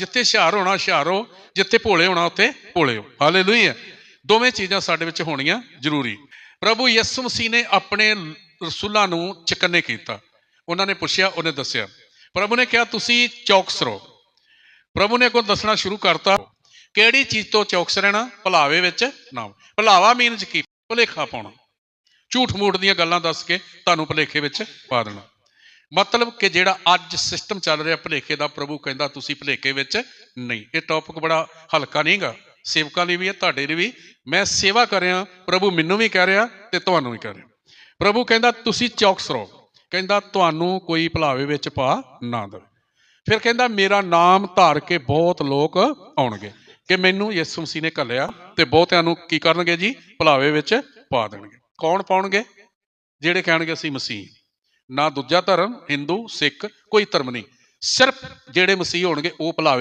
ਜਿੱਥੇ ਹੁਸ਼ਿਆਰ ਹੋਣਾ, ਹੁਸ਼ਿਆਰ ਹੋ, ਜਿੱਥੇ ਭੋਲੇ ਹੋਣਾ, ਉੱਥੇ ਭੋਲੇ ਹੋ। ਹਾਲੇਲੂਇਆ ਦੋਵੇਂ ਚੀਜ਼ਾਂ ਸਾਡੇ ਵਿੱਚ ਹੋਣੀਆਂ ਜ਼ਰੂਰੀ। ਪ੍ਰਭੂ ਯਿਸੂ ਮਸੀਹ ਨੇ ਆਪਣੇ ਰਸੂਲਾਂ ਨੂੰ ਚਕੰਨੇ ਕੀਤਾ। ਉਹਨਾਂ ਨੇ ਪੁੱਛਿਆ, ਉਹਨੇ ਦੱਸਿਆ, ਪ੍ਰਭੂ ਨੇ ਕਿਹਾ, ਤੁਸੀਂ ਚੌਕਸ ਰਹੋ। ਪ੍ਰਭੂ ਨੇ ਅੱਗੋਂ ਦੱਸਣਾ ਸ਼ੁਰੂ ਕਰਤਾ, ਕਿਹੜੀ ਚੀਜ਼ ਤੋਂ ਚੌਕਸ ਰਹਿਣਾ? ਭਲਾਵੇ ਵਿੱਚ ਨਾ ਭੁਲਾਵਾ ਮੀਨਸ ਕੀ? ਭੁਲੇਖਾ ਪਾਉਣਾ। ਝੂਠ ਮੂਠ ਦੀਆਂ ਗੱਲਾਂ ਦੱਸ ਕੇ ਤੁਹਾਨੂੰ ਭੁਲੇਖੇ ਵਿੱਚ ਪਾ ਦੇਣਾ। ਮਤਲਬ ਕਿ ਜਿਹੜਾ ਅੱਜ ਸਿਸਟਮ ਚੱਲ ਰਿਹਾ ਭੁਲੇਖੇ ਦਾ, ਪ੍ਰਭੂ ਕਹਿੰਦਾ ਤੁਸੀਂ ਭੁਲੇਖੇ ਵਿੱਚ ਨਹੀਂ। ਇਹ ਟੌਪਿਕ ਬੜਾ ਹਲਕਾ ਨਹੀਂਗਾ ਸੇਵਕਾਂ ਲਈ ਵੀ ਹੈ, ਤੁਹਾਡੇ ਲਈ ਵੀ। ਮੈਂ ਸੇਵਾ ਕਰ ਰਿਹਾ, ਪ੍ਰਭੂ ਮੈਨੂੰ ਵੀ ਕਹਿ ਰਿਹਾ ਤੇ ਤੁਹਾਨੂੰ ਵੀ ਕਹਿ ਰਿਹਾ। ਪ੍ਰਭੂ ਕਹਿੰਦਾ, ਤੁਸੀਂ ਚੌਕਸ ਰਹੋ। ਕਹਿੰਦਾ, ਤੁਹਾਨੂੰ ਕੋਈ ਭੁਲਾਵੇ ਵਿੱਚ ਪਾ ਨਾ ਦੇਵੇ। ਫਿਰ ਕਹਿੰਦਾ, ਮੇਰਾ ਨਾਮ ਧਾਰ ਕੇ ਬਹੁਤ ਲੋਕ ਆਉਣਗੇ ਕਿ ਮੈਨੂੰ ਯਿਸੂ ਮਸੀਹ ਨੇ ਘੱਲਿਆ ਤੇ ਬਹੁਤਿਆਂ ਨੂੰ ਕੀ ਕਰਨਗੇ ਜੀ? ਭੁਲਾਵੇ ਵਿੱਚ ਪਾ ਦੇਣਗੇ। ਕੌਣ ਪਾਉਣਗੇ? ਜਿਹੜੇ ਕਹਿਣਗੇ ਅਸੀਂ ਮਸੀਹ। ਨਾ ਦੂਜਾ ਧਰਮ ਹਿੰਦੂ ਸਿੱਖ ਕੋਈ ਧਰਮ ਨਹੀਂ। ਸਿਰਫ ਜਿਹੜੇ ਮਸੀਹ ਹੋਣਗੇ ਉਹ ਭੁਲਾਵੇ